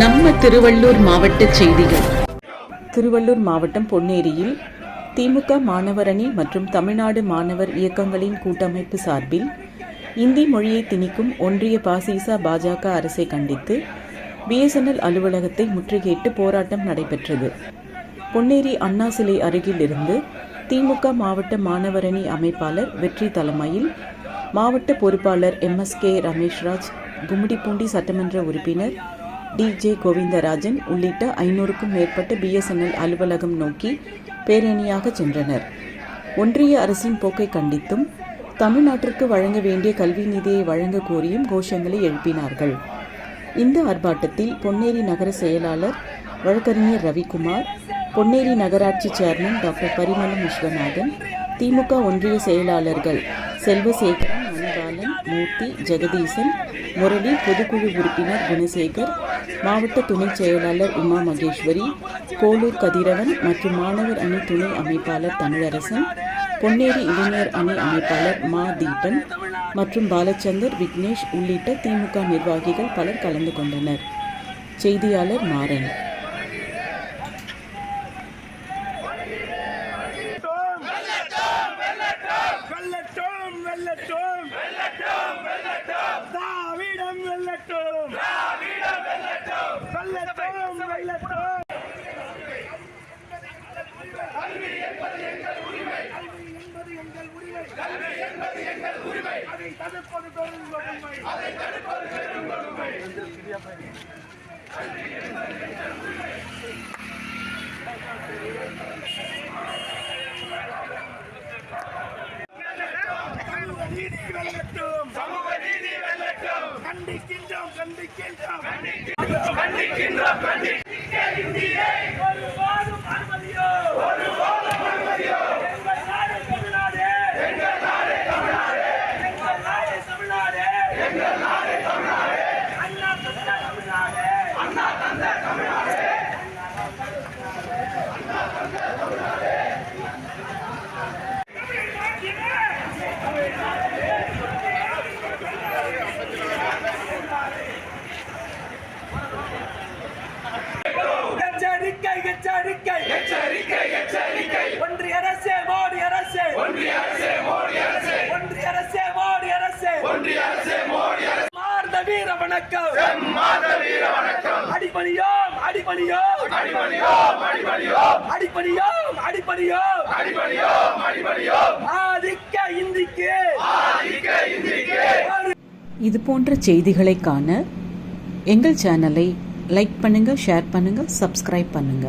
நம்ம திருவள்ளூர் மாவட்ட செய்திகள். திருவள்ளூர் மாவட்டம் பொன்னேரியில் திமுக மாணவரணி மற்றும் தமிழ்நாடு மாணவர் இயக்கங்களின் கூட்டமைப்பு சார்பில் இந்தி மொழியை திணிக்கும் ஒன்றிய பாசிசா பாஜக அரசை கண்டித்து பிஎஸ்என்எல் அலுவலகத்தை முற்றுகையிட்டு போராட்டம் நடைபெற்றது. பொன்னேரி அண்ணா சிலை அருகிலிருந்து திமுக மாவட்ட மாணவரணி அமைப்பாளர் வெற்றி தலைமையில் மாவட்ட பொறுப்பாளர் எம்எஸ்கே ரமேஷ்ராஜ் கும்மிடிப்பூண்டி சட்டமன்ற உறுப்பினர் டி. ஜே. கோவிந்தராஜன் உள்ளிட்ட ஐநூறுக்கும் மேற்பட்ட பிஎஸ்என்எல் அலுவலகம் நோக்கி பேரணியாக சென்றனர். ஒன்றிய அரசின் போக்கை கண்டித்தும் தமிழ்நாட்டிற்கு வழங்க வேண்டிய கல்வி நிதியை வழங்க கோரியும் கோஷங்களை எழுப்பினார்கள். இந்த ஆர்ப்பாட்டத்தில் பொன்னேரி நகர செயலாளர் வழக்கறிஞர் ரவிக்குமார் பொன்னேரி நகராட்சி சேர்மன் டாக்டர் பரிமளம் விஸ்வநாதன் திமுக ஒன்றிய செயலாளர்கள் செல்வசேகரன் பாலன் மூர்த்தி ஜெகதீசன் முரளி பொதுக்குழு உறுப்பினர் குணசேகர் மாவட்ட துணைச் செயலாளர் உமா மகேஸ்வரி கோலூர் கதிரவன் மற்றும் மாணவர் அணி துணை அமைப்பாளர் தமிழரசன் பொன்னேரி இளைஞர் அணி அமைப்பாளர் மா தீபன் மற்றும் பாலச்சந்தர் விக்னேஷ் உள்ளிட்ட திமுக நிர்வாகிகள் பலர் கலந்து கொண்டனர். செய்தியாளர் மாறன் வெல்லட்டும் வெல்லட்டும் வெல்லட்டும் வெல்லட்டும் திராவிடம் வெல்லட்டும் திராவிடம் வெல்லட்டும் வெல்லட்டும் வெல்லட்டும் கல்வி என்பது எங்கள் உரிமை கல்வி என்பது எங்கள் உரிமை அதை தடுப்பது பெரும் கொடுமை அதை தடுப்பது பெரும் கொடுமை நீதி வெல்லட்டும் சமூக நீதி வெல்லட்டும் கண்டிக்கின்றோம் கண்டிக்கின்றோம். கண்டிக்கின்றோம் கண்டிக்கின்றோம் ஒரு வாரம் அனுமதியோ ஒரு வாரம் அனுமதியோ எங்கள் நாடு தமிழ்நாடு எங்கள் நாடு தமிழ்நாடு எங்கள் நாடு தமிழ்நாடு எங்கள் நாடு தமிழ்நாடு அண்ணா தந்த தமிழ்நாடு அண்ணா தந்த தமிழ்நாடு எச்சரிக்கை எச்சரிக்கை எச்சரிக்கை எச்சரிக்கை ஒன்றிய அரசே மோடி அரசே ஒன்றிய அரசே மோடி அரசே ஒன்றிய அரசே மோடி அரசே ஒன்றிய அரசே மோடி அரசே மார்ந்த வீர வணக்கம் மார்ந்த வீர வணக்கம். அடிபணியோம் அடிபணியோம். அடிபணியோம் அடிபணியோம். அடிபணியோம் அடிபணியோம் அடிபணியோம் அடிபணியோம் ஆதிக்க இந்திக்கு ஆதிக்க இந்திக்கு. இது போன்ற செய்திகளை காண எங்கள் சேனலை லைக் பண்ணுங்க ஷேர் பண்ணுங்க சப்ஸ்கிரைப் பண்ணுங்க.